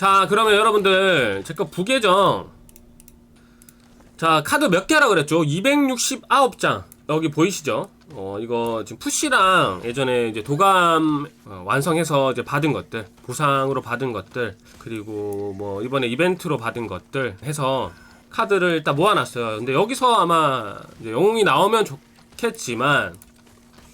자 그러면 여러분들 제거 부계정. 자 카드 몇 개라 그랬죠? 269장. 여기 보이시죠? 어 이거 지금 푸시랑 예전에 이제 도감 어, 완성해서 이제 받은 것들 보상으로 받은 것들 그리고 뭐 이번에 이벤트로 받은 것들 해서 카드를 일단 모아놨어요. 근데 여기서 아마 영웅이 나오면 좋겠지만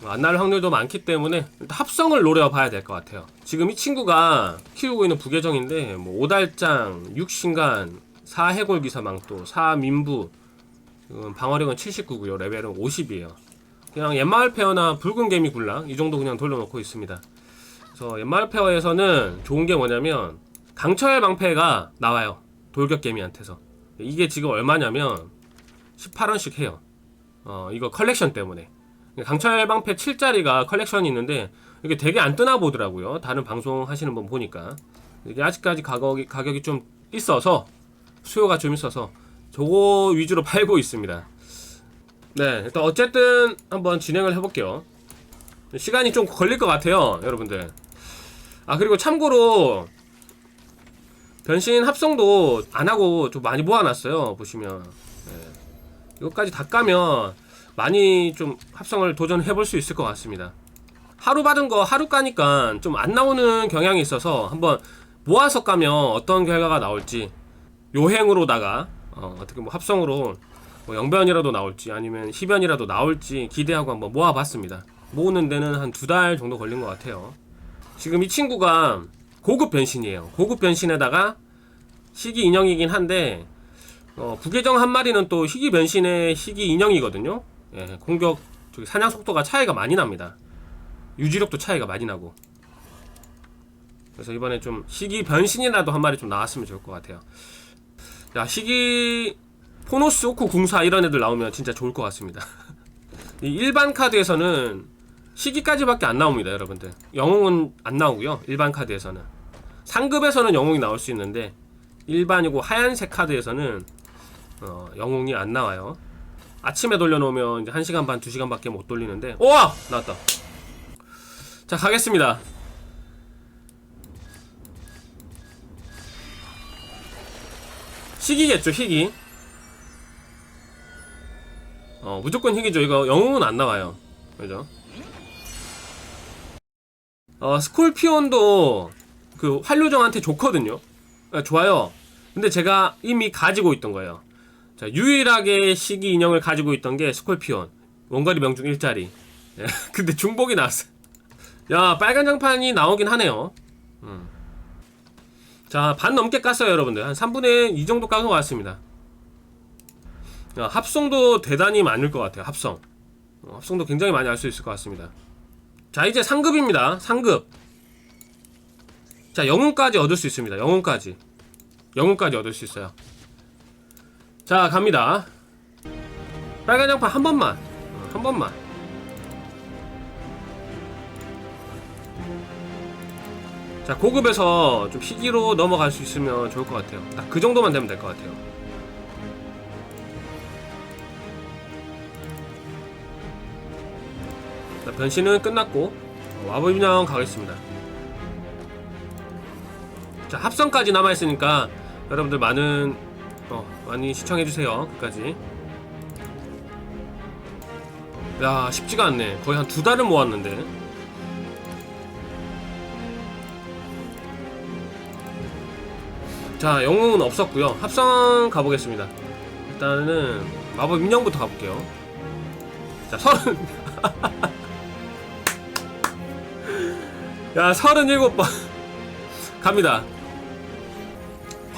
안 날 확률도 많기 때문에 합성을 노려봐야 될 것 같아요. 지금 이 친구가 키우고 있는 부계정인데 뭐 5달장, 6신간, 4해골 기사망토, 4민부 지금 방어력은 79고요. 레벨은 50이에요. 그냥 옛마을 페어나 붉은 개미 굴랑 이 정도 그냥 돌려놓고 있습니다. 그래서 옛마을 페어에서는 좋은 게 뭐냐면 강철 방패가 나와요. 돌격 개미한테서. 이게 지금 얼마냐면 18원씩 해요. 어, 이거 컬렉션 때문에. 강철 방패 7짜리가 컬렉션이 있는데 이게 되게 안 뜨나 보더라고요. 다른 방송 하시는 분 보니까 이게 아직까지 가격이 가격이 좀 있어서 수요가 좀 있어서 저거 위주로 팔고 있습니다. 네, 일단 어쨌든 한번 진행을 해볼게요. 시간이 좀 걸릴 것 같아요, 여러분들. 아 그리고 참고로 변신 합성도 안 하고 좀 많이 모아놨어요. 보시면 네. 이것까지 다 까면 많이 좀 합성을 도전해 볼 수 있을 것 같습니다. 하루 받은 거 하루 까니까 좀 안 나오는 경향이 있어서 한번 모아서 까면 어떤 결과가 나올지 요행으로다가 어, 떻게 뭐 합성으로 뭐 영변이라도 나올지 아니면 희변이라도 나올지 기대하고 한번 모아봤습니다. 모으는 데는 한 두 달 정도 걸린 것 같아요. 지금 이 친구가 고급 변신이에요. 고급 변신에다가 시기 인형이긴 한데 어, 부계정 한 마리는 또 희귀 변신의 희귀 인형이거든요. 예, 공격 저기 사냥 속도가 차이가 많이 납니다. 유지력도 차이가 많이 나고. 그래서 이번에 좀 희귀 변신이라도 한 마리 좀 나왔으면 좋을 것 같아요. 야, 희귀 포노스 오쿠 궁사 이런 애들 나오면 진짜 좋을 것 같습니다. 이 일반 카드에서는 희귀까지밖에 안 나옵니다, 여러분들. 영웅은 안 나오고요. 일반 카드에서는. 상급에서는 영웅이 나올 수 있는데 일반이고 하얀색 카드에서는 어, 영웅이 안 나와요. 아침에 돌려놓으면 이제 1시간 반, 2시간밖에 못 돌리는데 우와! 나왔다. 자, 가겠습니다. 희귀겠죠, 희귀. 어, 무조건 희귀죠. 이거 영웅은 안 나와요. 그죠? 어, 스콜피온도 그 활류정한테 좋거든요. 아, 좋아요. 근데 제가 이미 가지고 있던 거예요. 자, 유일하게 시기 인형을 가지고 있던 게 스콜피온. 원거리 명중 일자리. 예, 근데 중복이 나왔어. 야, 빨간 장판이 나오긴 하네요. 음. 자, 반 넘게 깠어요, 여러분들. 한 3분의 2 정도 깐 것 같습니다. 야, 합성도 대단히 많을 것 같아요, 합성. 어, 합성도 굉장히 많이 할수 있을 것 같습니다. 자, 이제 상급입니다. 상급. 자, 영웅까지 얻을 수 있습니다. 영웅까지. 영웅까지 얻을 수 있어요. 자, 갑니다. 빨간 장판 한 번만. 어, 한 번만. 자, 고급에서 좀 희귀로 넘어갈 수 있으면 좋을 것 같아요. 딱 그 정도만 되면 될 것 같아요. 자, 변신은 끝났고 와보 인형 가겠습니다. 자, 합성까지 남아 있으니까 여러분들 많은 어, 많이 시청해 주세요. 끝까지. 야, 쉽지가 않네. 거의 한 두 달을 모았는데. 자, 영웅은 없었고요. 합성 가보겠습니다. 일단은 마법 인형부터 가볼게요. 자, 서른. 야, 서른일곱 번. 갑니다.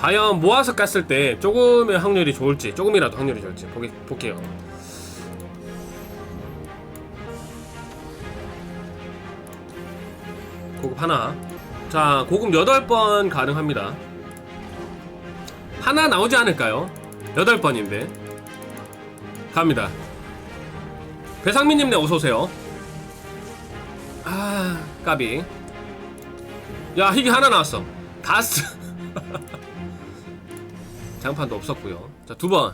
과연 모아서 깠을 때 조금의 확률이 좋을지, 조금이라도 확률이 좋을지 보게, 볼게요. 고급 하나. 자, 고급 8번 가능합니다. 하나 나오지 않을까요? 8번인데. 갑니다. 배상민님 네, 어서오세요. 아, 까비. 야, 이게 하나 나왔어. 다스. 장판도 없었고요. 자, 두 번.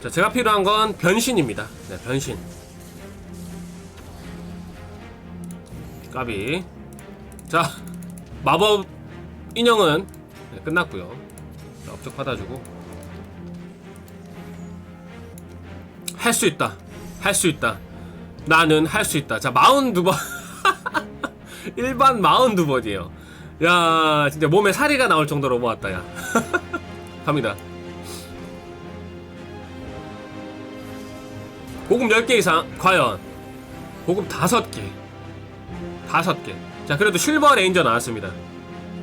자, 제가 필요한 건 변신입니다. 네, 변신. 까비. 자, 마법 인형은 네, 끝났고요 자, 업적 받아주고 할 수 있다 할 수 있다 나는 할 수 있다 자 42번 일반 42번이에요 야 진짜 몸에 사리가 나올 정도로 모았다 야. 갑니다. 고급 10개 이상 과연. 고급 5개. 5개. 자 그래도 실버 레인저 나왔습니다.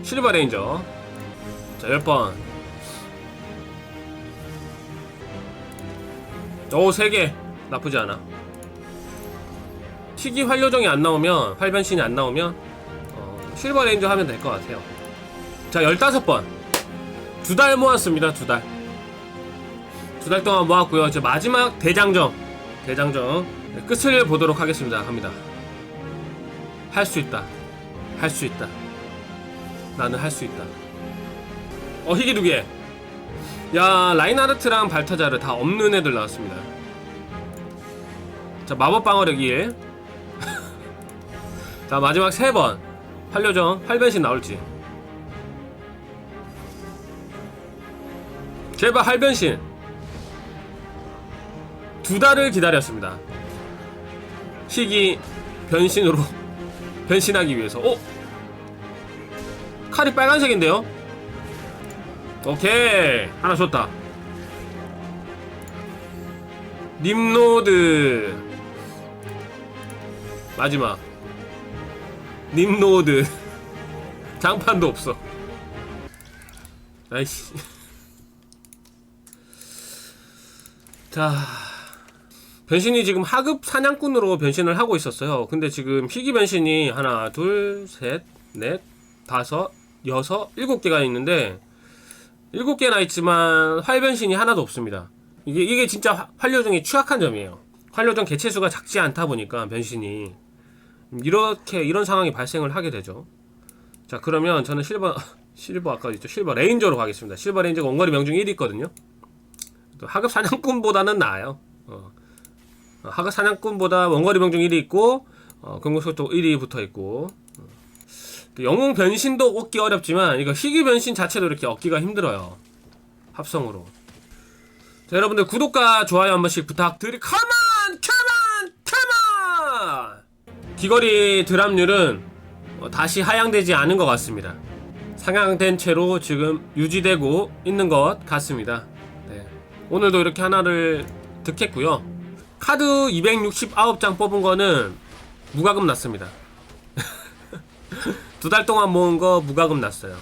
실버 레인저. 자 10번. 오 3개. 나쁘지 않아. 희귀 활료정이 안 나오면 활변신이 안 나오면 어, 실버 레인저 하면 될 것 같아요. 자 15번. 두 달 모았습니다 두달. 두 달 동안 모았고요. 이제 마지막 대장정. 대장정. 네, 끝을 보도록 하겠습니다. 갑니다. 할 수 있다. 할 수 있다. 나는 할 수 있다. 어 희귀 두개. 야 라인하르트랑 발타자르 다 없는 애들 나왔습니다. 자 마법 방어력 1 자 마지막 3번 활료정 활변신 나올지. 제발 활변신. 두 달을 기다렸습니다. 희귀 변신으로 변신하기 위해서. 어? 칼이 빨간색인데요? 오케이. 하나 줬다. 님노드. 마지막 님노드. 장판도 없어. 아이씨. 자 변신이 지금 하급 사냥꾼으로 변신을 하고 있었어요. 근데 지금 희귀 변신이 하나 둘셋넷 다섯 여섯 일곱 개가 있는데 일곱 개나 있지만 활변신이 하나도 없습니다. 이게 이게 진짜 화- 활료정이 취약한 점이에요. 활료정 개체수가 작지 않다 보니까 변신이 이렇게 이런 상황이 발생을 하게 되죠. 자 그러면 저는 실버 실버 아까 있죠 실버 레인저로 가겠습니다. 실버 레인저가 원거리 명중 1위 있거든요. 또 하급 사냥꾼보다는 나아요. 어. 어, 하급 사냥꾼보다 원거리 명중 1위 있고 어, 공격속도 1위 붙어 있고 또 영웅 변신도 얻기 어렵지만 이거 희귀 변신 자체도 이렇게 얻기가 힘들어요. 합성으로. 자, 여러분들 구독과 좋아요 한 번씩 부탁드리. 컴온, 컴온, 컴온. 귀걸이 드랍률은 어, 다시 하향되지 않은 것 같습니다. 상향된 채로 지금 유지되고 있는 것 같습니다. 네. 오늘도 이렇게 하나를 득했고요. 카드 269장 뽑은 거는 무과금 났습니다. 두 달 동안 모은 거 무과금 났어요.